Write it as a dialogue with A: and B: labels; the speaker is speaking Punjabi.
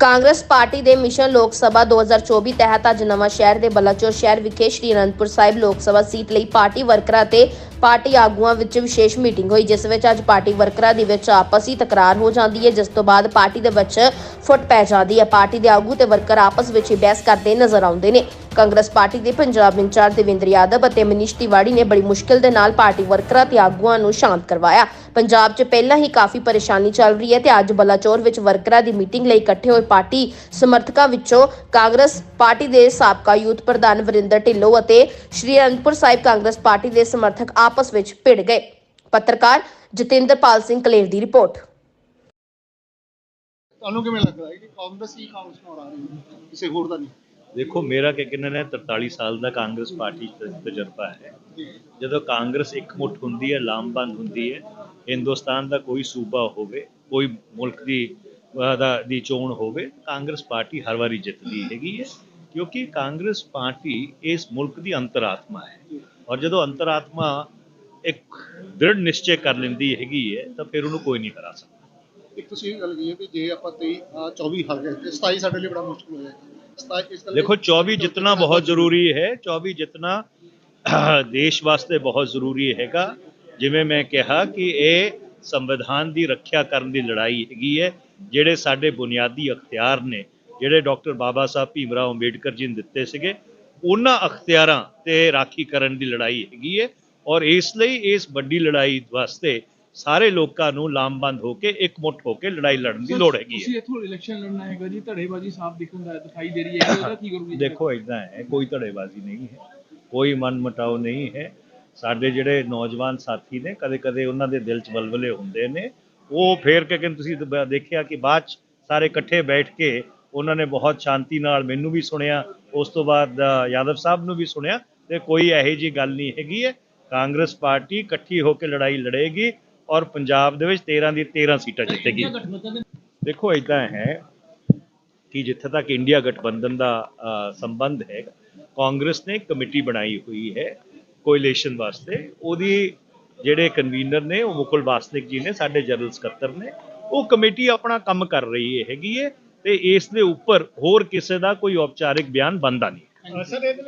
A: ਕਾਂਗਰਸ ਪਾਰਟੀ ਦੇ ਮਿਸ਼ਨ ਲੋਕ ਸਭਾ 2024 ਤਹਿਤ ਅੱਜ ਨਵਾਂ ਸ਼ਹਿਰ ਦੇ ਬਲਾਚੌਰ ਸ਼ਹਿਰ ਵਿਖੇ ਸ਼੍ਰੀ ਅਨੰਦਪੁਰ ਸਾਹਿਬ ਲੋਕ ਸਭਾ ਸੀਟ ਲਈ ਪਾਰਟੀ ਵਰਕਰਾਂ ਤੇ ਪਾਰਟੀ ਆਗੂਆਂ ਵਿੱਚ ਵਿਸ਼ੇਸ਼ ਮੀਟਿੰਗ ਹੋਈ, ਜਿਸ ਵਿੱਚ ਅੱਜ ਪਾਰਟੀ ਵਰਕਰਾਂ ਦੇ ਵਿੱਚ ਆਪਸੀ ਤਕਰਾਰ ਹੋ ਜਾਂਦੀ ਹੈ, ਜਿਸ ਤੋਂ ਬਾਅਦ ਪਾਰਟੀ ਦੇ ਵਿੱਚ ਫੁੱਟ ਪੈ ਜਾਂਦੀ ਹੈ। ਪਾਰਟੀ ਦੇ ਆਗੂ ਤੇ ਵਰਕਰ ਆਪਸ ਵਿੱਚ ਹੀ ਬਹਿਸ ਕਰਦੇ ਨਜ਼ਰ ਆਉਂਦੇ ਨੇ। ਕਾਂਗਰਸ ਪਾਰਟੀ ਦੇ ਪੰਜਾਬ ਇੰਚਾਰਜ ਦੇਵਿੰਦਰ ਯਾਦਵ ਅਤੇ ਮਨੀਸ਼ ਤਿਵਾੜੀ ਨੇ ਬੜੀ ਮੁਸ਼ਕਿਲ ਦੇ ਨਾਲ ਪਾਰਟੀ ਵਰਕਰਾਂ ਤੇ ਆਗੂਆਂ ਨੂੰ ਸ਼ਾਂਤ ਕਰਵਾਇਆ। ਪੰਜਾਬ 'ਚ ਪਹਿਲਾਂ ਹੀ ਕਾਫੀ ਪਰੇਸ਼ਾਨੀ ਚੱਲ ਰਹੀ ਹੈ ਤੇ ਅੱਜ ਬਲਾਚੌਰ ਵਿੱਚ ਵਰਕਰਾਂ ਦੀ ਮੀਟਿੰਗ ਲਈ ਇਕੱਠੇ ਹੋਏ ਪਾਰਟੀ ਸਮਰਥਕਾਂ ਵਿੱਚੋਂ ਕਾਂਗਰਸ ਪਾਰਟੀ ਦੇ ਸਾਬਕਾ ਯੂਥ ਪ੍ਰਧਾਨ ਵਰਿੰਦਰ ਢਿੱਲੋਂ ਅਤੇ ਸ਼੍ਰੀ ਅਨੰਦਪੁਰ ਸਾਹਿਬ ਕਾਂਗਰਸ ਪਾਰਟੀ ਦੇ ਸਮਰਥਕ ਆਪਸ ਵਿੱਚ ਭਿੜ ਗਏ। ਪੱਤਰਕਾਰ ਜਤਿੰਦਰਪਾਲ ਸਿੰਘ ਕਲੇਰ ਦੀ ਰਿਪੋਰਟ।
B: ਤੁਹਾਨੂੰ ਕਿਵੇਂ ਲੱਗਦਾ ਹੈ ਕਿ ਕਾਂਗਰਸ ਹੀ ਕਾਂਗਰਸ ਨੂੰ ਹਰਾ ਰਹੀ ਹੈ? ਕਿਸੇ ਹੋਰ ਦਾ ਨਹੀਂ।
C: ਦੇਖੋ ਮੇਰਾ ਕਿ ਕਿੰਨਾ ਹੈ 43 ਸਾਲ ਦਾ ਕਾਂਗਰਸ ਪਾਰਟੀ 'ਚ ਤਜਰਬਾ ਹੈ। ਜਦੋਂ ਕਾਂਗਰਸ ਇਕਮੁੱਠ ਹੁੰਦੀ ਹੈ ਲਾਮਬੰਦ ਹੁੰਦੀ ਹੈ ਹਿੰਦੁਸਤਾਨ ਦਾ ਕੋਈ ਸੂਬਾ ਹੋਵੇ ਕੋਈ ਮੁਲਕ ਦੀ ਦਾ ਦੀ ਚੋਣ ਹੋਵੇ ਕਾਂਗਰਸ ਪਾਰਟੀ ਹਰ ਵਾਰੀ ਜਿੱਤਦੀ ਹੈਗੀ ਹੈ। ਕਿਉਂਕਿ ਕਾਂਗਰਸ ਪਾਰਟੀ ਇਸ ਮੁਲਕ ਦੀ ਅੰਤਰਾਤਮਾ ਹੈ। ਔਰ ਜਦੋਂ ਅੰਤਰਾਤਮਾ ਇੱਕ ਦ੍ਰਿੜ ਨਿਸ਼ਚੈ ਕਰ ਲੈਂਦੀ ਹੈਗੀ ਹੈ ਤਾਂ ਫਿਰ ਉਹਨੂੰ ਕੋਈ ਨਹੀਂ ਹਰਾ ਸਕਦਾ।
B: ਇੱਕ ਤੁਸੀਂ ਇਹ ਗੱਲ ਕਹੀ ਹੈ ਵੀ ਜੇ ਆਪਾਂ 23 ਅਹ 24 ਹਾਰ ਗਏ ਤੇ 27 ਸਾਡੇ ਲਈ ਬੜਾ ਮੁਸ਼ਕਲ ਹੋ ਜਾਏਗਾ। 27 ਇਸ ਗੱਲ
C: ਦੇਖੋ 24 ਜਿੱਤਣਾ ਬਹੁਤ ਜ਼ਰੂਰੀ ਹੈ 24 ਜਿੱਤਣਾ ਦੇਸ਼ ਵਾਸਤੇ ਬਹੁਤ ਜ਼ਰੂਰੀ ਹੈਗਾ। ਜਿਵੇਂ ਮੈਂ ਕਿਹਾ ਕਿ ਇਹ ਸੰਵਿਧਾਨ ਦੀ ਰੱਖਿਆ ਕਰਨ ਦੀ ਲੜਾਈ ਹੈਗੀ ਹੈ ਜਿਹੜੇ ਸਾਡੇ ਬੁਨਿਆਦੀ ਅਖਤਿਆਰ ਨੇ ਜਿਹੜੇ ਡਾਕਟਰ ਬਾਬਾ ਸਾਹਿਬ ਭੀਮਰਾਓ ਅੰਬੇਡਕਰ ਜੀ ਨੇ ਦਿੱਤੇ ਸੀਗੇ ਉਹਨਾਂ ਅਖਤਿਆਰਾਂ ਤੇ ਰਾਖੀ ਕਰਨ ਦੀ ਲੜਾਈ ਹੈਗੀ ਹੈ ਔਰ ਇਸ ਲਈ ਇਸ ਵੱਡੀ ਲੜਾਈ ਵਾਸਤੇ ਸਾਰੇ ਲੋਕਾਂ ਨੂੰ ਲਾਮਬੰਦ ਹੋ ਕੇ ਇਕਮੁੱਠ ਹੋ ਕੇ ਲੜਾਈ ਲੜਨ ਦੀ ਲੋੜ ਹੈਗੀ ਹੈ
D: ਤੁਸੀਂ ਇੱਥੋਂ ਇਲੈਕਸ਼ਨ ਲੜਨਾ ਹੈਗਾ ਜੀ ਧੜੇਬਾਜ਼ੀ ਸਾਫ਼ ਦਿਖਣ ਦਾ ਦਿਖਾਈ ਦੇ ਰਹੀ ਹੈ ਉਹਦਾ ਕੀ ਕਰੋਗੇ?
C: ਦੇਖੋ ਇਦਾਂ ਹੈ ਕੋਈ ਧੜੇਬਾਜ਼ੀ ਨਹੀਂ ਹੈ ਕੋਈ ਮਨ ਮਟਾਓ ਨਹੀਂ ਹੈ। ਸਾਡੇ ਜਿਹੜੇ ਨੌਜਵਾਨ ਸਾਥੀ ਨੇ ਕਦੇ ਕਦੇ ਉਹਨਾਂ ਦੇ ਦਿਲ 'ਚ ਬਲਬਲੇ ਹੁੰਦੇ ਨੇ। ਉਹ ਫੇਰ ਕੇ ਕਹਿੰਦੇ ਤੁਸੀਂ ਦੇਖਿਆ ਕਿ ਬਾਅਦ 'ਚ ਸਾਰੇ ਇਕੱਠੇ ਬੈਠ ਕੇ ਉਹਨਾਂ ਨੇ ਬਹੁਤ ਸ਼ਾਂਤੀ ਨਾਲ ਮੈਨੂੰ ਵੀ ਸੁਣਿਆ ਉਸ ਤੋਂ ਬਾਅਦ ਯਾਦਵ ਸਾਹਿਬ ਨੂੰ ਵੀ ਸੁਣਿਆ ਤੇ ਕੋਈ ਇਹੋ ਜੀ ਗੱਲ ਨਹੀਂ ਹੈਗੀ ਹੈ। ਕਾਂਗਰਸ ਪਾਰਟੀ ਇਕੱਠੀ ਹੋ ਕੇ ਲੜਾਈ ਲੜੇਗੀ ਔਰ ਪੰਜਾਬ ਦੇ ਵਿੱਚ 13 ਦੀ 13 ਸੀਟਾਂ ਜਿੱਤੇਗੀ। ਦੇਖੋ ਇਦਾਂ ਹੈ ਕਿ ਜਿੱਥੇ ਤੱਕ ਇੰਡੀਆ ਗਠਬੰਧਨ ਦਾ ਸੰਬੰਧ ਹੈ ਕਾਂਗਰਸ ਨੇ ਕਮੇਟੀ ਬਣਾਈ ਹੋਈ ਹੈ ਕੋਇਲੇਸ਼ਨ ਵਾਸਤੇ। ਉਹਦੀ ਜਿਹੜੇ ਕਨਵੀਨਰ ਨੇ ਉਹ ਮੁਕੁਲ ਵਾਸਨਿਕ ਜੀ ਨੇ ਸਾਡੇ ਜਨਰਲ ਸਕੱਤਰ ਨੇ ਉਹ ਕਮੇਟੀ ਆਪਣਾ ਕੰਮ ਕਰ ਰਹੀ ਹੈਗੀ ਹੈ। ਤੇ ਇਸ ਦੇ ਉੱਪਰ ਹੋਰ ਕਿਸੇ ਦਾ ਕੋਈ ਔਪਚਾਰਿਕ ਬਿਆਨ ਬੰਦਾ ਨਹੀਂ।
B: ਸਰ ਇਹਦੇ